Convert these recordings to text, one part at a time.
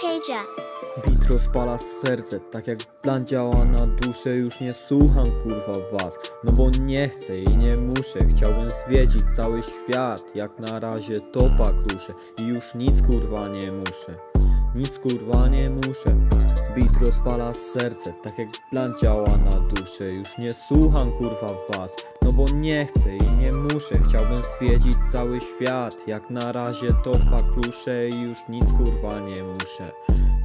Teja. Bit rozpala serce, tak jak plan działa na duszę. Już nie słucham kurwa was, no bo nie chcę i nie muszę. Chciałbym zwiedzić cały świat, jak na razie topa kruszę I już nic kurwa nie muszę, nic kurwa nie muszę. Bit rozpala serce, tak jak plan działa na duszę. Już nie słucham kurwa was, no bo nie chcę i nie muszę. Chciałbym zwiedzić cały świat, jak na razie topa kruszę I już nic kurwa nie muszę.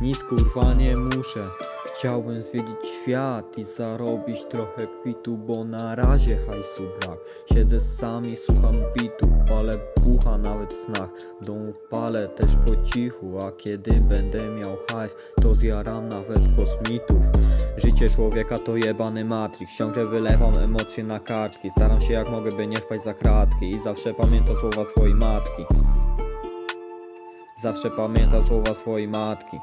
Nic kurwa nie muszę Chciałbym zwiedzić świat i zarobić trochę kwitu Bo na razie hajsu brak. Siedzę sami, słucham bitu Palę bucha nawet w snach. W domu palę też po cichu A kiedy będę miał hajs To zjaram nawet kosmitów. Życie człowieka to jebany matrix. Ciągle wylewam emocje na kartki. Staram się jak mogę by nie wpaść za kratki. I zawsze pamiętam słowa swojej matki. Zawsze pamięta słowa swojej matki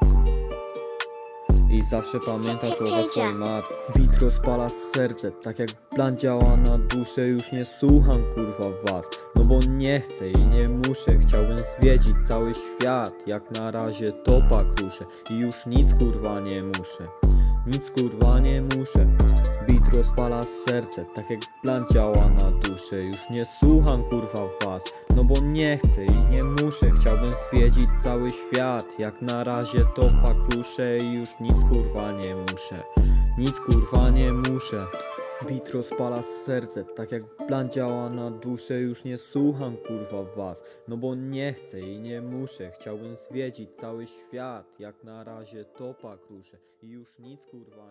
i zawsze pamięta słowa swojej matki. Bit rozpala serce, tak jak plan działa na duszę. Już nie słucham kurwa was, no bo nie chcę i nie muszę. Chciałbym zwiedzić cały świat, jak na razie topa kruszę. I już nic kurwa nie muszę, nic kurwa nie muszę. Bit rozpala serce, tak jak plan działa na duszę. Już nie słucham kurwa was, no bo nie chcę i nie muszę. Chciałbym zwiedzić cały świat, jak na razie topa kruszę I już nic kurwa nie muszę, nic kurwa nie muszę Bit rozpala serce, tak jak plan działa na duszę. Już nie słucham kurwa was, no bo nie chcę i nie muszę. Chciałbym zwiedzić cały świat, jak na razie topa kruszę I już nic kurwa